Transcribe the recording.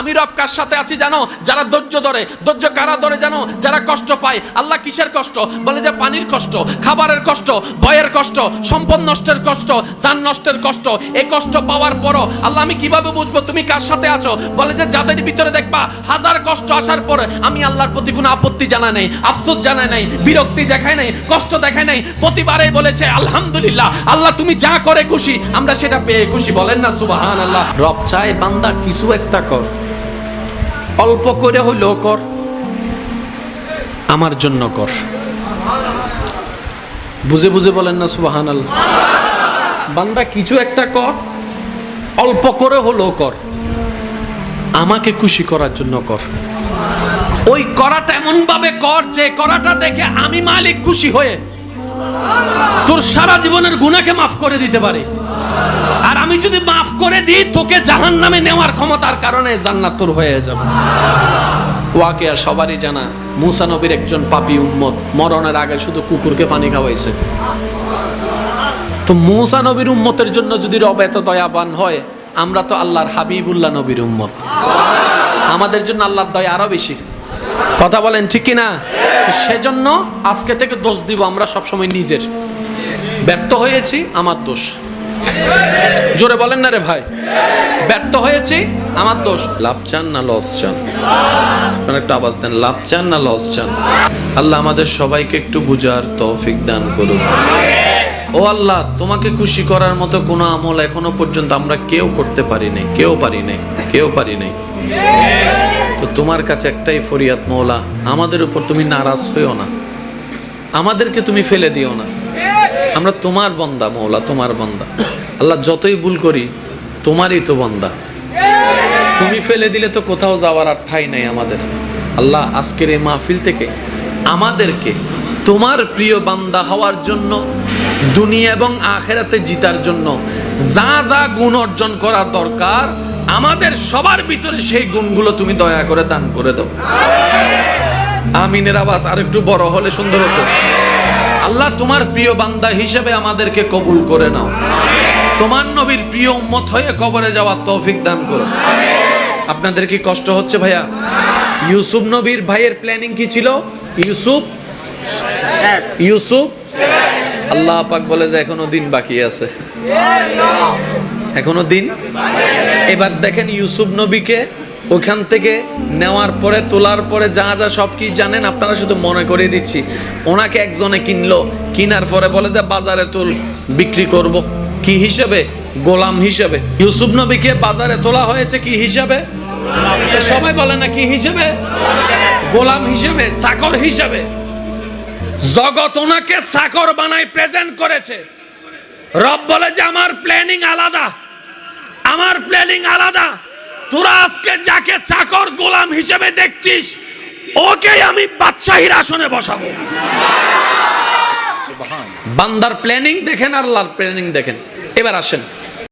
আমি রব কার সাথে আছি জানো? যারা ধৈর্য ধরে। ধৈর্য কারা ধরে জানো? যারা কষ্ট পায়। আল্লাহ কিসের কষ্ট? বলে যে পানির কষ্ট, খাবারের কষ্ট, ভয়ের কষ্ট, সম্পদ নষ্টের কষ্ট, যান নষ্টের কষ্ট। এই কষ্ট পাওয়ার পরও আল্লাহ আমি কীভাবে বুঝব? তুমি কার সাথে আছো? বলে যে যাদের ভিতরে দেখবা, হাজার কষ্ট আসার পরে আমি আল্লাহর প্রতি কোনো আপত্তি জানা নেই, আফসোস জানা নাই, বিরক্তি দেখায় নাই, কষ্ট দেখায় নাই। প্রতিবারে বলেছে, আলহামদুলিল্লাহ, আল্লাহ তুমি যা করে খুশি, আমরা সেটা পেয়ে খুশি। বলেন না সুবাহান আল্লাহ রব চায়, বান্দা কিছু একটা কর। অল্প করে হইলেও কর। আমার জন্য কর। বুঝে বুঝে বলেন না সুবাহান বান্দা, কিছু একটা কর, অল্প করে হলেও কর। আমাকে খুশি করার জন্য কর। ওই করাটা এমন ভাবে কর যে করাটা দেখে আমি মালিক খুশি হয়ে তোর সারা জীবনের গুণাকে মাফ করে দিতে পারে। আর আমি যদি মাফ করে দিই, তোকে জাহান নামে নেওয়ার ক্ষমতার কারণে জান্নাত তোর হয়ে যাবে। ওয়াকে আর সবারই জানা, মুসা নবীর একজন পাপি উম্মত, মরণের আগে শুধু কুকুরকে পানি খাওয়াইছে। তো মুসা নবীর উম্মতের জন্য যদি রব এত দয়াবান হয়, আমরা তো আল্লাহর হাবিবুল্লাহ নবীর উম্মত। আমাদের জন্য আল্লাহর দয়া আরও বেশি। কথা বলেন ঠিক কি না সেজন্য আজকে থেকে দোষ দিব আমরা সবসময় নিজের। ব্যর্থ হয়েছি, আমার দোষ। জোরে বলেন না রে ভাই। ব্যর্থ হয়েছি, আমার দোষ। লাভ চান না, লস চান? একটু আওয়াজ দেন। লাভ চান না, লস চান? আল্লাহ আমাদের সবাইকে একটু বুঝার তৌফিক দান করুন। ও আল্লাহ, তোমাকে খুশি করার মতো কোনো আমল এখনও পর্যন্ত আমরা কেউ করতে পারি নাই, কেউ পারি নাই, কেউ পারি নাই। তো তোমার কাছে একটাই ফরিয়াদ মৌলা, আমাদের উপর তুমি নারাজ হইও না। আমাদেরকে তুমি ফেলে দিও না। আমরা তোমার বন্দা মৌলা, তোমার বন্দা। আল্লাহ, যতই ভুল করি, তোমারই তো বন্দা। তুমি ফেলে দিলে তো কোথাও যাওয়ার আর ঠাই নাই আমাদের। আল্লাহ, আজকের এই মাহফিল থেকে আমাদেরকে তোমার প্রিয় বান্দা হওয়ার জন্য দুনিয়া এবং আখেরাতে জিতার জন্য যা যা গুণ অর্জন করা দরকার আমাদের সবার ভিতরে সেই গুণগুলো তুমি দয়া করে দান করে দাও। আমিনের আওয়াজ আর একটু বড় হলে সুন্দর হতো। আল্লাহ তোমার প্রিয় বান্দা হিসেবে আমাদেরকে কবুল করে নাও। তোমার নবীর প্রিয় উম্মত হয়ে কবরে যাওয়ার তৌফিক দান করো। আপনাদের কি কষ্ট হচ্ছে ভাইয়া? ইউসুফ নবীর ভাইয়ের প্ল্যানিং কি ছিল? ইউসুফ? ইউসুফ? আল্লাহ পাক বলে যে এখনও দিন বাকি আছে। এখনও দিন? এবার দেখেন ইউসুফ নবীকে ওখান থেকে নেওয়ার পরে, তোলার পরে যা যা সব কি জানেন? আপনারা শুধু মনে করে দিচ্ছি। ওনাকে একজনে কিনলো। কিনার পরে বলে যে, বাজারে তুল, বিক্রি করব। কি হিসেবে? গোলাম হিসেবে। ইউসুফ নবীকে বাজারে তোলা হয়েছে কি হিসাবে? সবাই বলে না, কি হিসেবে? গোলাম হিসেবে চাকর হিসেবে। জগৎ ওনাকে চাকর বানাই প্রেজেন্ট করেছে। রব বলে যে আমার প্ল্যানিং আলাদা। আমার প্ল্যানিং আলাদা। তোরা আজকে যাকে চাকর গোলাম হিসেবে দেখছিস ওকেই আমি বাদশাহীর আসনে বসাবো। বান্দার প্ল্যানিং দেখেন আর আল্লাহর প্ল্যানিং দেখেন। এবার আসেন।